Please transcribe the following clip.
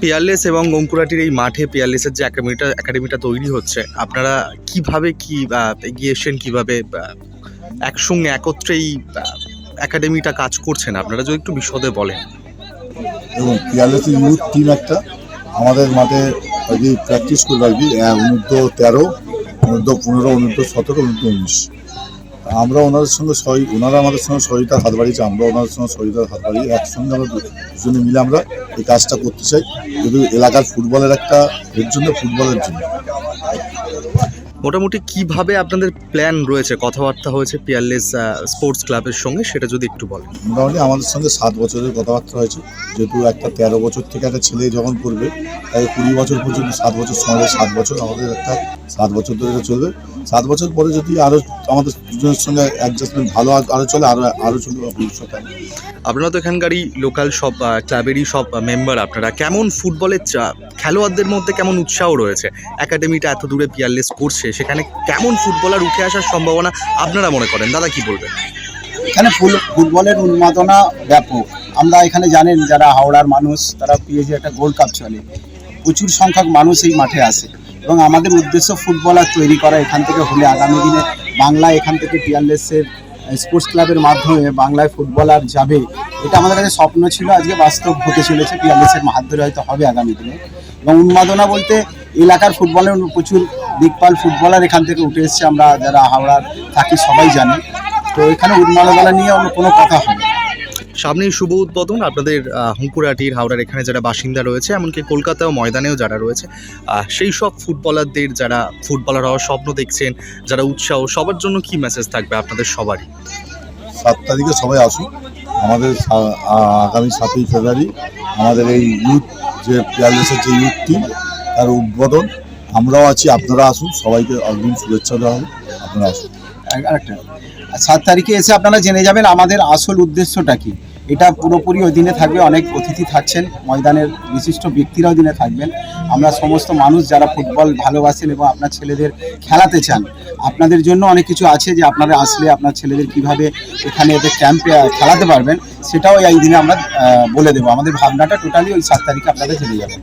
Peerless এবং অঙ্কুরাটির এই মাঠে পিয়ারলেসের যে একাডেমিটা একাডেমিটা তৈরি হচ্ছে আপনারা কীভাবে কি এগিয়ে এসছেন কীভাবে একসঙ্গে একত্রেই একাডেমিটা কাজ করছেন? আপনারা যদি একটু বিশদে বলেন। এবং পিয়ারলেসের ইউথ টিম একটা। আমাদের মাঠে কি প্র্যাকটিস করবে আর কি আহ, অনূর্ধ্ব তেরো অনূর্ধ্ব পনেরো অনূর্ধ্ব সতেরো অনূর্ধ্ব উনিশ। আমরা ওনাদের সঙ্গে সহি ওনারা আমাদের সঙ্গে সহিতার হাত বাড়িয়েছে আমরা ওনাদের সঙ্গে সহিতার হাত বাড়িয়ে একসঙ্গে আমরা দুজনে মিলে আমরা এই কাজটা করতে চাই। যদি এলাকার ফুটবলের একটা এর জন্য ফুটবলের জন্য। মোটামুটি কীভাবে আপনাদের প্ল্যান রয়েছে? কথাবার্তা হয়েছে পিয়ারলেস স্পোর্টস ক্লাবের সঙ্গে সেটা যদি একটু বলেন। মোটামুটি আমাদের সঙ্গে সাত বছরের কথাবার্তা হয়েছে। যেহেতু একটা তেরো বছর থেকে একটা ছেলে যখন করবে তাই কুড়ি বছর পর্যন্ত সাত বছর সঙ্গে সাত বছর আমাদের একটা সাত বছর ধরে চলবে। সাত বছর পরে যদি আরও আমাদের দুজনের সঙ্গে অ্যাডজাস্টমেন্ট ভালো আরও চলে আরও আরও চলবে ভবিষ্যতে আপনারা তো এখানকারই লোকাল সব ক্লাবেরই সব মেম্বার আপনারা। কেমন ফুটবলের চা- খেলোয়াড়দের মধ্যে কেমন উৎসাহ রয়েছে? একাডেমিটা এত দূরে পিয়ারলেস করছে, সেখানে কেমন ফুটবলার উঠে আসার সম্ভাবনা আপনারা মনে করেন? দাদা, কি বলবেন? এখানে ফুটবলের উন্মাদনা ব্যাপক। আমরা এখানে জানেন, যারা হাওড়ার মানুষ, তারা পিএজি একটা গোল্ড কাপ চলে। প্রচুর সংখ্যক মানুষ এই মাঠে আসে। এবং আমাদের উদ্দেশ্য ফুটবলার তৈরি করা এখান থেকে হলে আগামী দিনে বাংলা এখান থেকে পিয়ারলেসের স্পোর্টস ক্লাবের মাধ্যমে বাংলায় ফুটবলার যাবে। এটা আমাদের কাছে স্বপ্ন ছিল, আজকে বাস্তব হতে চলেছে। পিয়ারলেসের ধরে হয়তো হবে আগামী দিনে। এবং উন্মাদনা বলতে এলাকার ফুটবলের প্রচুর দিকপাল ফুটবলার এখান থেকে উঠে এসছে আমরা যারা হাওড়ার থাকি সবাই জানি। তো এখানে উন্মাদনা নিয়ে অন্য কোনো কথা হবে সামনেই শুভ উদ্বোধন আপনাদের আহ, হুঙ্কুরাটির হাওড়ার এখানে যারা বাসিন্দা রয়েছে এমনকি কলকাতা ও ময়দানেও যারা রয়েছে সেই সব ফুটবলারদের যারা ফুটবলার হওয়ার স্বপ্ন দেখছেন যারা উৎসাহ সবার জন্য কি মেসেজ থাকবে আপনাদের সবারই? সাত তারিখে সবাই আসুন আমাদের আগামী সাতই ফেব্রুয়ারি আমাদের এই ইউথ যে প্যালেসের যে ইউথ টিম তার উদ্বোধন, আমরাও আছি, আপনারা আসুন, সবাইকে অগ্রিম শুভেচ্ছা দেওয়া হবে, আপনারা আসুন। আর- আরেকটা আর সাত তারিখে এসে আপনারা জেনে যাবেন আমাদের আসল উদ্দেশ্যটা কি। এটা পুরোপুরি ওই দিনে থাকবে, অনেক অতিথি থাকছেন, ময়দানের বিশিষ্ট ব্যক্তিরাও দিনে থাকবেন। আমরা সমস্ত মানুষ যারা ফুটবল ভালোবাসেন এবং আপনার ছেলেদের খেলাতে চান, আপনাদের জন্য অনেক কিছু আছে যে আপনারা আসলে আপনার ছেলেদের কীভাবে এখানে এদের ক্যাম্পে খেলাতে পারবেন, সেটাও এই দিনে আমরা বলে দেবো। আমাদের ভাবনাটা টোটালি ওই সাত তারিখে আপনাদের চলে যাবেন